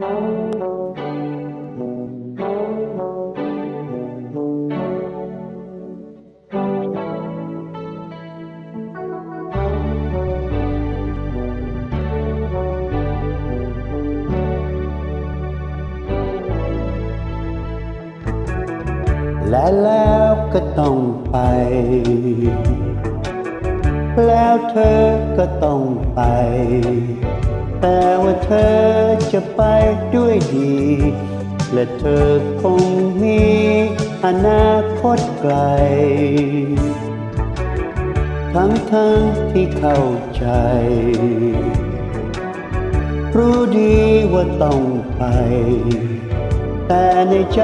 และแล้วก็ต้องไป แล้วเธอก็ต้องไป แต่ว่าเธอจะไปด้วยดี และเธอคงมีอนาคตไกล ทั้งทั้งที่เข้าใจ รู้ดีว่าต้องไป แต่ในใจ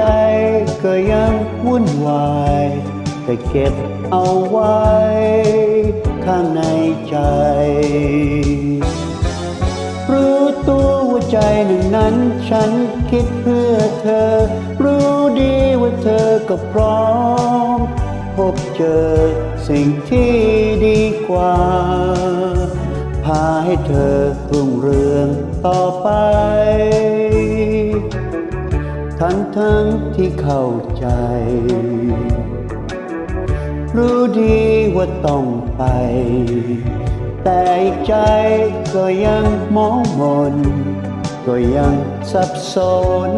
ก็ยังวุ่นวาย แต่เก็บเอาไว้ ฉันคิดเพื่อเธอ รู้ดีว่าเธอก็พร้อม พบเจอสิ่งที่ดีกว่า พาให้เธอรุ่งเรืองต่อไป ทั้งทั้งที่เข้าใจ รู้ดีว่าต้องไป แต่อีกใจก็ยังมองมน ก็ยังสับสน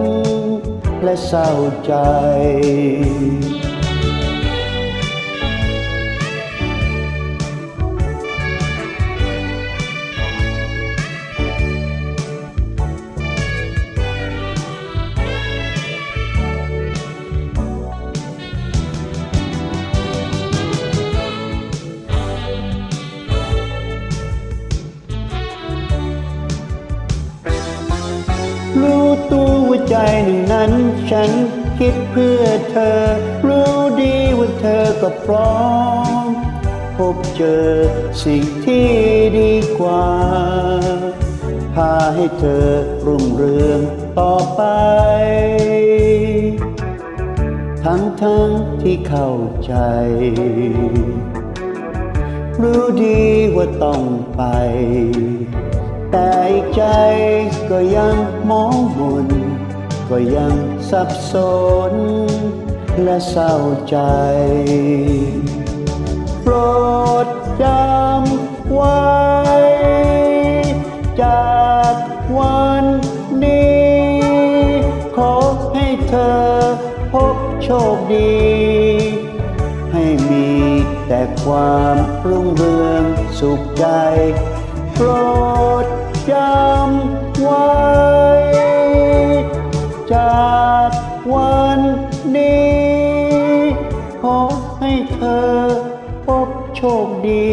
และเศร้าใจ หนึ่งนั้น ฉันคิดเพื่อเธอ รู้ดีว่าเธอก็พร้อม พบเจอสิ่งที่ดีกว่า พาให้เธอรุ่งเรืองต่อไป ทั้งทั้งที่เข้าใจ รู้ดีว่าต้องไปแต่อีกใจก็ยังมองมน ก็ยังสับสนและเศร้าใจ โปรดจำไว้ จากวันนี้ ขอให้เธอพบโชคดี ให้มีแต่ความรุ่งเรืองสุขใจ โปรดจำ จากวันนี้ขอให้เธอพบโชคดี